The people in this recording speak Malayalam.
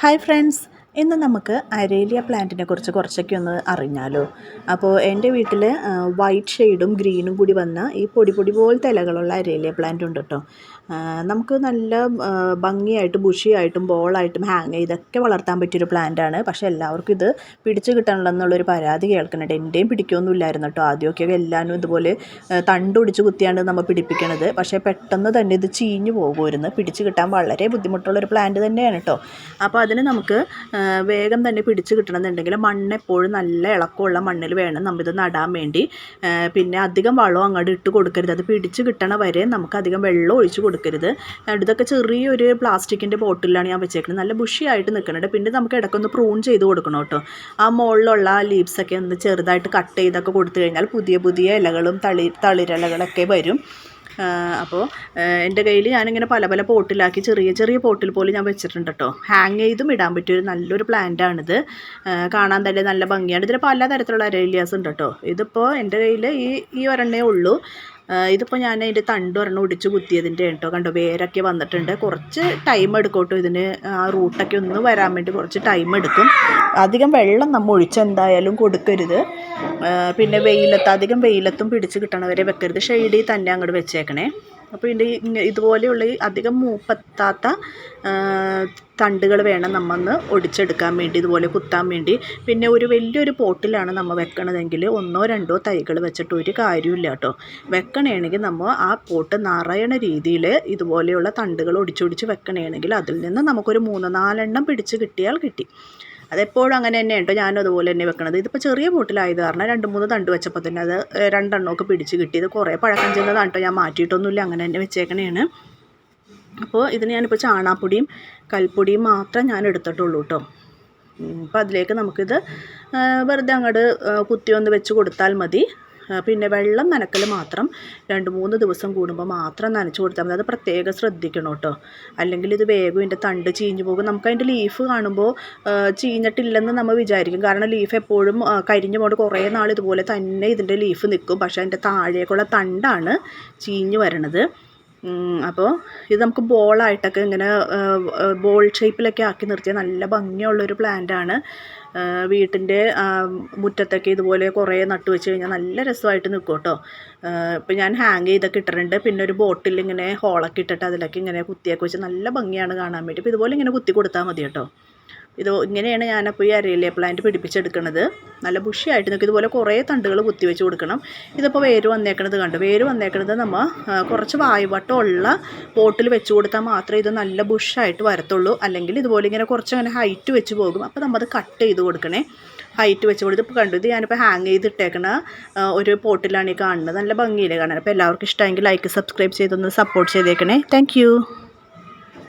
ഹായ് ഫ്രണ്ട്സ് ഇന്ന് നമുക്ക് അരേലിയ പ്ലാന്റിനെ കുറിച്ച് കുറച്ചൊക്കെ ഒന്ന് അറിഞ്ഞാലോ. അപ്പോൾ എന്റെ വീട്ടിൽ വൈറ്റ് ഷെയ്ഡും ഗ്രീനും കൂടി വന്ന ഈ പൊടി പൊടി പോലത്തെ ഇലകളുള്ള അരേലിയ പ്ലാന്റ് ഉണ്ട് കേട്ടോ നമുക്ക് നല്ല ഭംഗിയായിട്ടും ബുഷിയായിട്ടും ബോളായിട്ടും ഹാങ് ചെയ്തൊക്കെ വളർത്താൻ പറ്റിയൊരു പ്ലാന്റാണ് പക്ഷേ എല്ലാവർക്കും ഇത് പിടിച്ച് കിട്ടണമെന്നുള്ളൊരു പരാതി കേൾക്കുന്നുണ്ട്. എന്റെയും പിടിക്കുകയൊന്നുമില്ലായിരുന്നു കേട്ടോ ആദ്യമൊക്കെ എല്ലാവരും ഇതുപോലെ ആ, തണ്ട് ഒടിച്ച് കുത്തിയാണ് നമ്മൾ പിടിപ്പിക്കണത്. പക്ഷേ പെട്ടെന്ന് തന്നെ ഇത് ചീഞ്ഞു പോകുമായിരുന്നു. പിടിച്ച് കിട്ടാൻ വളരെ ബുദ്ധിമുട്ടുള്ളൊരു പ്ലാന്റ് തന്നെയാണ് കേട്ടോ അപ്പോൾ അതിന് നമുക്ക് വേഗം തന്നെ പിടിച്ച് കിട്ടണമെന്നുണ്ടെങ്കിൽ മണ്ണ് എപ്പോഴും നല്ല ഇളക്കമുള്ള മണ്ണിൽ വേണം നമ്മളിത് നടാൻ വേണ്ടി. പിന്നെ അധികം വളവും അങ്ങോട്ട് ഇട്ട് കൊടുക്കരുത്. അത് പിടിച്ച് കിട്ടണ വരെ നമുക്ക് അധികം വെള്ളം ഒഴിച്ച് കൊടുക്കരുത്. ഇതൊക്കെ ചെറിയൊരു പ്ലാസ്റ്റിക്കിന്റെ ബോട്ടിലാണ് ഞാൻ വെച്ചേക്കുന്നത് നല്ല ബുഷിയായിട്ട് നിൽക്കുന്നുണ്ട് പിന്നെ നമുക്ക് ഇടയ്ക്കൊന്ന് പ്രൂൺ ചെയ്ത് കൊടുക്കണം കേട്ടോ. ആ മുകളിലുള്ള ലീവ്സൊക്കെ ഒന്ന് ചെറുതായിട്ട് കട്ട് ചെയ്തൊക്കെ കൊടുത്തു കഴിഞ്ഞാൽ പുതിയ പുതിയ ഇലകളും തളി തളിരിലകളൊക്കെ വരും. അപ്പോൾ എന്റെ കയ്യിൽ ഞാനിങ്ങനെ പല പല പോട്ടിലാക്കി ചെറിയ ചെറിയ പോട്ടിൽ പോലും ഞാൻ വെച്ചിട്ടുണ്ട് കേട്ടോ. ഹാങ് ചെയ്തും ഇടാൻ പറ്റിയൊരു നല്ലൊരു പ്ലാന്റാണിത് കാണാൻ തന്നെ നല്ല ഭംഗിയാണ്. ഇതിൽ പല തരത്തിലുള്ള അരേലിയാസ് ഉണ്ട് കേട്ടോ. ഇതിപ്പോൾ എന്റെ കയ്യിൽ ഈ ഈ ഒരെണ്ണേ ഉള്ളൂ. ഇതിപ്പോൾ ഞാൻ അതിന്റെ തണ്ട് പറഞ്ഞു ഒടിച്ച് കുത്തിയതിന്റെ കേട്ടോ. കണ്ടോ വേരൊക്കെ വന്നിട്ടുണ്ട്. കുറച്ച് ടൈം എടുക്കും ഇതിന്. ആ റൂട്ടൊക്കെ ഒന്ന് വരാൻ വേണ്ടി കുറച്ച് ടൈം എടുക്കും. അധികം വെള്ളം നമ്മൾ ഒഴിച്ചെന്തായാലും കൊടുക്കരുത്. പിന്നെ വെയിലത്ത് അധികം വെയിലത്തും പിടിച്ച് കിട്ടണവരെ വെക്കരുത്. ഷെയ്ഡിൽ തന്നെ അങ്ങോട്ട് വെച്ചേക്കണേ. അപ്പോൾ ഇതിന്റെ ഇതുപോലെയുള്ള ഈ അധികം മൂപ്പത്താത്ത തണ്ടുകൾ വേണം നമ്മന്ന് ഒടിച്ചെടുക്കാൻ വേണ്ടി ഇതുപോലെ കുത്താൻ വേണ്ടി. പിന്നെ ഒരു വലിയൊരു പോട്ടിലാണ് നമ്മൾ വെക്കണതെങ്കിൽ ഒന്നോ രണ്ടോ തൈകൾ വെച്ചിട്ട് ഒരു കാര്യമില്ല കേട്ടോ. വെക്കണമെങ്കിൽ നമ്മൾ ആ പോട്ട് നിറയണ രീതിയിൽ ഇതുപോലെയുള്ള തണ്ടുകൾ ഒടിച്ചൊടിച്ച് വെക്കണമെങ്കിൽ അതിൽ നിന്ന് നമുക്കൊരു മൂന്ന് നാലെണ്ണം പിടിച്ച് കിട്ടിയാൽ കിട്ടി. അതെപ്പോഴും അങ്ങനെ തന്നെ കേട്ടോ ഞാനും അതുപോലെ തന്നെ വെക്കണത്. ഇതിപ്പോൾ ചെറിയ ബോട്ടിലായത് കാരണം രണ്ട് മൂന്ന് തണ്ട് വെച്ചപ്പോൾ തന്നെ അത് രണ്ടെണ്ണമൊക്കെ പിടിച്ച് കിട്ടി ഇത് കുറേ പഴക്കം ചെന്നതാണ് കേട്ടോ ഞാൻ മാറ്റിയിട്ടൊന്നുമില്ല. അങ്ങനെ തന്നെ വെച്ചേക്കണേണ്. അപ്പോൾ ഇതിന് ഞാനിപ്പോൾ ചാണാപ്പൊടിയും കൽപ്പൊടിയും മാത്രം ഞാൻ എടുത്തിട്ടുള്ളൂ കേട്ടോ അപ്പോൾ അതിലേക്ക് നമുക്കിത് വെറുതെ അങ്ങോട്ട് കുത്തി ഒന്ന് വെച്ച് കൊടുത്താൽ മതി. പിന്നെ വെള്ളം നനക്കൽ മാത്രം രണ്ട് മൂന്ന് ദിവസം കൂടുമ്പോൾ മാത്രം നനച്ച് കൊടുത്താൽ മതി. അത് പ്രത്യേകം ശ്രദ്ധിക്കണം കേട്ടോ അല്ലെങ്കിൽ ഇത് വേഗം ഇതിന്റെ തണ്ട് ചീഞ്ഞു പോകും. നമുക്ക് അതിന്റെ ലീഫ് കാണുമ്പോൾ ചീഞ്ഞിട്ടില്ലെന്ന് നമ്മൾ വിചാരിക്കും. കാരണം ലീഫ് എപ്പോഴും കരിഞ്ഞു പോയിട്ട് കുറേ നാൾ ഇതുപോലെ തന്നെ ഇതിന്റെ ലീഫ് നിൽക്കും പക്ഷേ അതിന്റെ താഴേക്കുള്ള തണ്ടാണ് ചീഞ്ഞു വരണത്. അപ്പോൾ ഇത് നമുക്ക് ബോളായിട്ടൊക്കെ ഇങ്ങനെ ബോൾ ഷേപ്പിലൊക്കെ ആക്കി നിർത്തിയ നല്ല ഭംഗിയുള്ളൊരു പ്ലാന്റാണ് വീട്ടിന്റെ മുറ്റത്തൊക്കെ ഇതുപോലെ കുറേ നട്ടു വെച്ച് കഴിഞ്ഞാൽ നല്ല രസമായിട്ട് നിൽക്കും കേട്ടോ. ഇപ്പം ഞാൻ ഹാങ് ചെയ്തൊക്കെ ഇട്ടിട്ടുണ്ട്. പിന്നെ ഒരു ബോട്ടിൽ ഇങ്ങനെ ഹോളൊക്കെ ഇട്ടിട്ട് അതിലൊക്കെ ഇങ്ങനെ കുത്തിയൊക്കെ വെച്ച് നല്ല ഭംഗിയാണ് കാണാൻ വേണ്ടി. അപ്പോൾ ഇതുപോലെ ഇങ്ങനെ കുത്തി കൊടുത്താൽ മതി കേട്ടോ. ഇത് ഇങ്ങനെയാണ് ഞാനപ്പോൾ ഈ അരയിലെ പ്ലാന്റ് പിടിപ്പിച്ചെടുക്കുന്നത് നല്ല ബുഷിയായിട്ട് നിൽക്കും ഇതുപോലെ കുറേ തണ്ടുകൾ കുത്തി വെച്ച് കൊടുക്കണം. ഇതിപ്പോൾ വേര് വന്നേക്കണത് കണ്ടു? വേര് വന്നേക്കണത് നമ്മൾ കുറച്ച് വായുവട്ടമുള്ള പോട്ടിൽ വെച്ച് കൊടുത്താൽ മാത്രമേ ഇത് നല്ല ബുഷായിട്ട് വരത്തുള്ളൂ. അല്ലെങ്കിൽ ഇതുപോലെ ഇങ്ങനെ കുറച്ച് അങ്ങനെ ഹൈറ്റ് വെച്ച് പോകും. അപ്പോൾ നമ്മൾ അത് കട്ട് ചെയ്ത് കൊടുക്കണേ. ഹൈറ്റ് വെച്ച് കൊടുത്ത് ഇപ്പോൾ കണ്ടു ഇത് ഞാനിപ്പോൾ ഹാങ് ചെയ്തിട്ടേക്കണ ഒരു പോട്ടിലാണ് ഈ കാണുന്നത്. നല്ല ഭംഗിയിൽ കാണാൻ? അപ്പോൾ എല്ലാവർക്കും ഇഷ്ടമെങ്കിൽ ലൈക്ക് സബ്സ്ക്രൈബ് ചെയ്തൊന്ന് സപ്പോർട്ട് ചെയ്തേക്കണേ. താങ്ക്